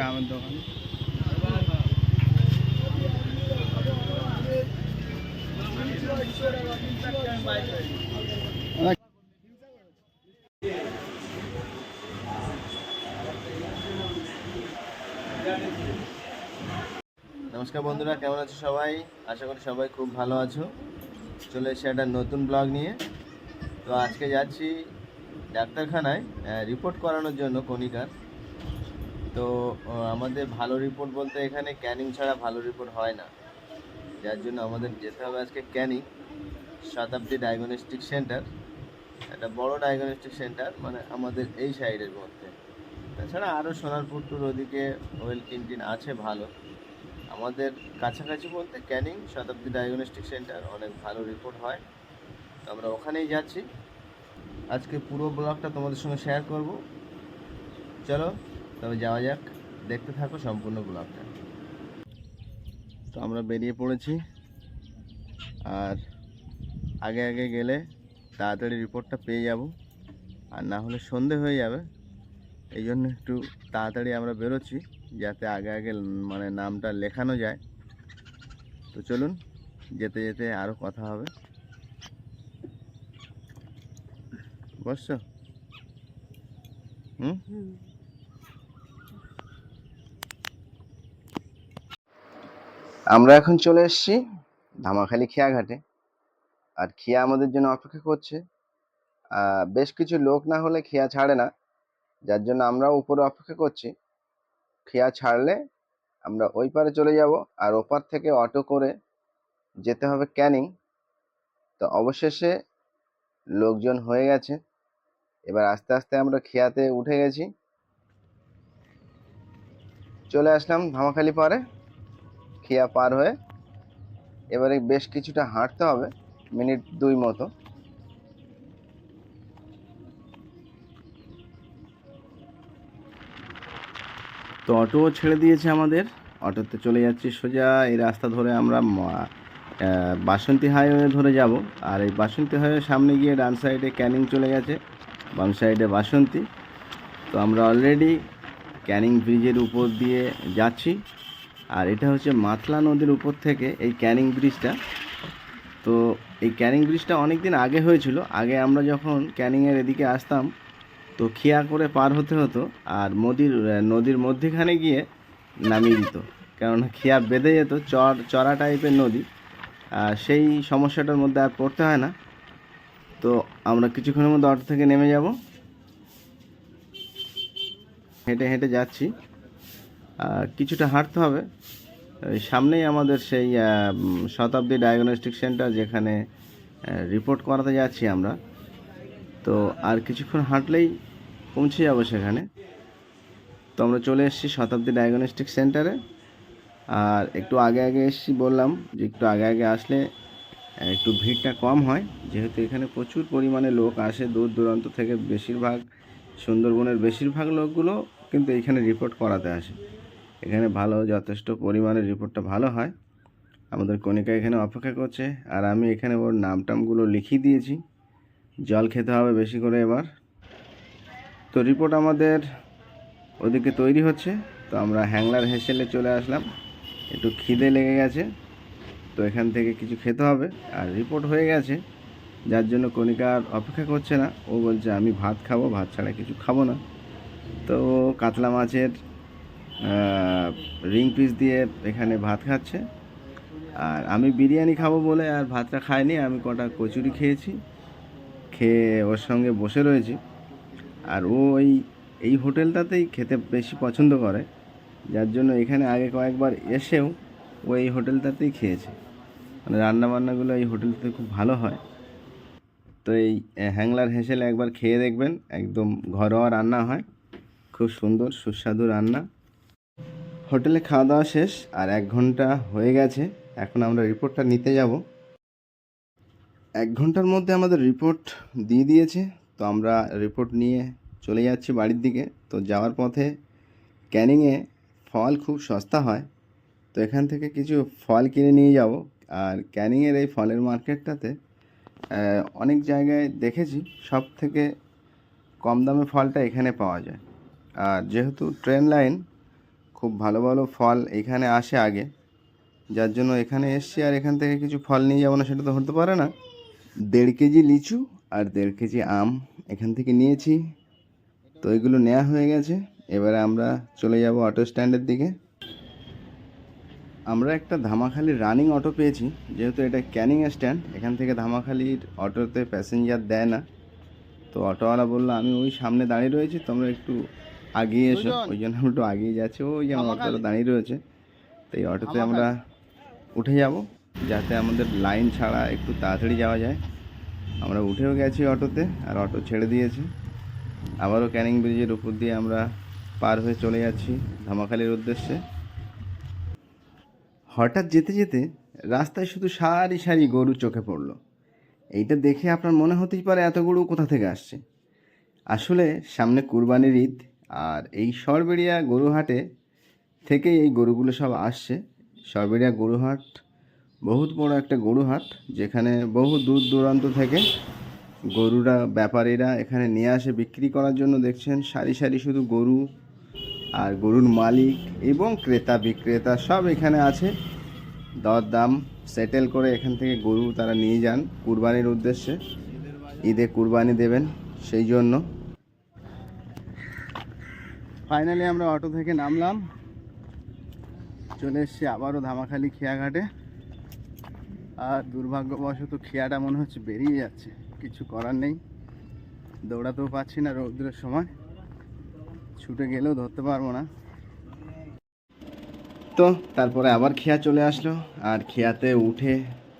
ওই আমার দোকান। নমস্কার বন্ধুরা, কেমন আছো সবাই? আশা করি সবাই খুব ভালো আছো। চলে এসে একটা নতুন ব্লগ নিয়ে। তো আজকে যাচ্ছি ডাক্তারখানায় রিপোর্ট করানোর জন্য কণিকার। তো আমাদের ভালো রিপোর্ট বলতে এখানে ক্যানিং ছাড়া ভালো রিপোর্ট হয় না। যার জন্য আমাদের যেতে হবে আজকে ক্যানিং শতাব্দী ডায়াগনস্টিক সেন্টার একটা বড় ডায়াগনস্টিক সেন্টার মানে আমাদের এই সাইডের মধ্যে। তাছাড়া আরও সোনারপুরটুর ওদিকে ওয়েল কিনটিন আছে ভালো। আমাদের কাছাকাছি বলতে ক্যানিং শতাব্দী ডায়াগনস্টিক সেন্টার অনেক ভালো রিপোর্ট হয়। তো আমরা ওখানেই যাচ্ছি। আজকে পুরো ব্লগটা তোমাদের সঙ্গে শেয়ার করব। চলো তবে যাওয়া যাক। দেখতে থাকো সম্পূর্ণ ব্লগটা। তো আমরা বেরিয়ে পড়েছি। আর আগে আগে গেলে তাড়াতাড়ি রিপোর্টটা পেয়ে যাব। আর না হলে সন্ধে হয়ে যাবে। এই জন্য একটু তাড়াতাড়ি আমরা বেরোচ্ছি, যাতে আগে আগে মানে নামটা লেখানো যায়। তো চলুন, যেতে যেতে আরও কথা হবে। বসছো? হুম। আমরা এখন চলে এসেছি ধামাখালি খেয়াঘাটে। আর খেয়া আমাদের জন্য অপেক্ষা করছে। বেশ কিছু লোক না হলে খেয়া ছাড়ে না। যার জন্য আমরাও উপরে অপেক্ষা করছি। খেয়া ছাড়লে আমরা ওই পারে চলে যাব। আর ওপার থেকে অটো করে যেতে হবে ক্যানিং। তো অবশেষে লোকজন হয়ে গেছে। এবার আস্তে আস্তে আমরা খেয়াতে উঠে গেছি। চলে আসলাম ধামাখালি পারে। খেয়া পার হয়ে এবারে বেশ কিছুটা হাঁটতে হবে, মিনিট দুই মতো। তো অটোও ছেড়ে দিয়েছে আমাদের, অটোতে চলে যাচ্ছি সোজা, এই রাস্তা ধরে আমরা বাসন্তী হাইওয়ে ধরে যাব। আর এই বাসন্তী হাইওয়ে সামনে গিয়ে ডান সাইডে ক্যানিং চলে গেছে, বাম সাইডে বাসন্তী। তো আমরা অলরেডি ক্যানিং ব্রিজের উপর দিয়ে যাচ্ছি। আর এটা হচ্ছে মাতলা নদীর উপর থেকে এই ক্যানিং ব্রিজটা। তো এই ক্যানিং ব্রিজটা অনেক দিন আগে হয়েছিল। আগে আমরা যখন ক্যানিংয়ের এদিকে আসতাম, তো খিয়া করে পার হতে হতো আর নদীর নদীর মধ্যেখানে গিয়ে নামিয়ে দিত। কেননা খিয়া বেঁধে যেত, চর, চড়া টাইপের নদী। আর সেই সমস্যাটার মধ্যে আর পড়তে হয় না। তো আমরা কিছুক্ষণের মধ্যে অটো থেকে নেমে যাব। হেঁটে হেঁটে যাচ্ছি। আর কিছুটা হাঁটতে হবে। সামনেই আমাদের সেই শতাব্দী ডায়াগনস্টিক সেন্টার যেখানে রিপোর্ট করাতে যাচ্ছি আমরা। তো আর কিছুক্ষণ হাঁটলেই পৌঁছে যাব সেখানে। তো আমরা চলে এসেছি শতাব্দী ডায়াগনস্টিক সেন্টারে আর একটু আগে আগে এসেছি, বললাম যে একটু আগে আগে আসলে একটু ভিড়টা কম হয়। যেহেতু এখানে প্রচুর পরিমাণে লোক আসে, দূর দূরান্ত থেকে বেশিরভাগ, সুন্দরবনের বেশিরভাগ লোকগুলো কিন্তু এখানে রিপোর্ট করাতে আসে। এখানে ভালো, যথেষ্ট পরিমাণে রিপোর্টটা ভালো হয়। আমাদের কণিকা এখানে অপেক্ষা করছে। আর আমি এখানে ওর নাম টামগুলো লিখিয়ে দিয়েছি। জল খেতে হবে বেশি করে এবার। তো রিপোর্ট আমাদের ওদিকে তৈরি হচ্ছে। তো আমরা হ্যাংলার হেসেলে চলে আসলাম। একটু খিদে লেগে গেছে। তো এখান থেকে কিছু খেতে হবে। আর রিপোর্ট হয়ে গেছে। যার জন্য কণিকা আর অপেক্ষা করছে না। ও বলছে, আমি ভাত খাব, ভাত ছাড়া কিছু খাব না। তো কাতলা মাছের রিং পিস দিয়ে এখানে ভাত খাচ্ছে। আর আমি বিরিয়ানি খাব বলে আর ভাতটা খাইনি, আমি কটা কচুরি খেয়েছি। খেয়ে ওর সঙ্গে বসে রয়েছি। আর ও ওই, এই হোটেলটাতেই খেতে বেশি পছন্দ করে। যার জন্য এখানে আগে কয়েকবার এসেও ও এই হোটেলটাতেই খেয়েছে। মানে রান্নাবান্নাগুলো এই হোটেলটাতে খুব ভালো হয়। তো এই হ্যাংলার হেসেলে একবার খেয়ে দেখবেন। একদম ঘরোয়া রান্না হয়। খুব সুন্দর, সুস্বাদু রান্না। হোটেলে খাওয়া দাওয়া শেষ আর এক ঘণ্টা হয়ে গেছে, এখন আমরা রিপোর্টটা নিতে যাব। এক ঘণ্টার মধ্যে আমাদের রিপোর্ট দিয়ে দিয়েছে, তো আমরা রিপোর্ট নিয়ে চলে যাচ্ছি বাড়ির দিকে। তো যাওয়ার পথে ক্যানিংয়ে ফল খুব সস্তা হয়, তো এখান থেকে কিছু ফল কিনে নিয়ে যাব। আর ক্যানিংয়ের এই ফলের মার্কেটটাতে অনেক জায়গায় দেখেছি সব থেকে কম দামে ফলটা এখানে পাওয়া যায়। আর যেহেতু ট্রেন লাইন খুব ভালো ভালো ফল এখানে আসে আগে। যার জন্য এখানে এসছি আর এখান থেকে কিছু ফল নিয়ে যাব না, সেটা তো হতে পারে না। দেড় কেজি লিচু আর দেড় কেজি আম এখান থেকে নিয়েছি। তো এগুলো নেওয়া হয়ে গেছে। এবারে আমরা চলে যাব অটো স্ট্যান্ডের দিকে। আমরা একটা ধামাখালির রানিং অটো পেয়েছি, যেহেতু এটা ক্যানিং স্ট্যান্ড, এখান থেকে ধামাখালির অটোতে প্যাসেঞ্জার দেয় না। তো অটোওয়ালা বলল, আমি ওই সামনে দাঁড়িয়ে রয়েছি, তোমরা একটু আগিয়ে এসো। ওই জন্য আমরা একটু আগিয়ে যাচ্ছি। ওই যে আমার অটোটা দাঁড়িয়ে রয়েছে। তো এই অটোতে আমরা উঠে যাব যাতে আমাদের লাইন ছাড়া একটু তাড়াতাড়ি যাওয়া যায়। আমরা উঠেও গেছি অটোতে আর অটো ছেড়ে দিয়েছে। আবারও ক্যানিং ব্রিজের উপর দিয়ে আমরা পার হয়ে চলে যাচ্ছি ধামাখালির উদ্দেশ্যে। হঠাৎ যেতে যেতে রাস্তায় শুধু সারি সারি গরু চোখে পড়ল। এইটা দেখে আপনার মনে হতেই পারে এত গরু কোথা থেকে আসছে। আসলে সামনে কুরবানির ঈদ আর এই সরবেড়িয়া গরুহাটে থেকেই এই গরুগুলো সব আসছে। সরবেড়িয়া গরুহাট বহুত বড় একটা গরুহাট, যেখানে বহু দূর দূরান্ত থেকে গরুরা, ব্যাপারীরা এখানে নিয়ে আসে, বিক্রি করার জন্য দেখছেন। সারি সারি শুধু গরু আর গরুর মালিক এবং ক্রেতা, বিক্রেতা সব এখানে আছে। দর দাম সেটেল করে এখান থেকে গরু তারা নিয়ে যান কুরবানির উদ্দেশ্যে। ঈদে কুরবানি দেবেন সেই জন্য। ফাইনালি আমরা অটো থেকে নামলাম। চলে এসেছি আবারও ধামাখালি খেয়াঘাটে। আর দুর্ভাগ্যবশত খেয়াটা মনে হচ্ছে বেরিয়ে যাচ্ছে, কিছু করার নেই। দৌড়াতেও পাচ্ছি না রৌদ্রের সময়। ছুটে গেলেও ধরতে পারব না। তো তারপরে আবার খেয়া চলে আসলো। আর খেয়াতে উঠে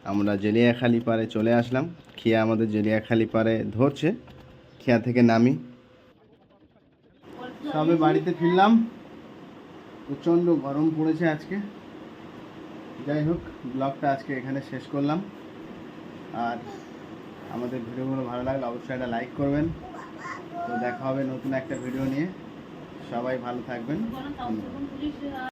আমরা জেলিয়াখালি পারে চলে আসলাম। খেয়া আমাদের জেলিয়াখালি পারে ধরছে। খেয়া থেকে নামি। সবে বাড়িতে ফিরলাম। প্রচণ্ড গরম পড়েছে আজকে। যাই হোক, ব্লগটা আজকে এখানে শেষ করলাম। আর আমাদের ভিডিওগুলো ভালো লাগলে অবশ্যই একটা লাইক করবেন। তো দেখা হবে নতুন একটা ভিডিও নিয়ে। সবাই ভালো থাকবেন।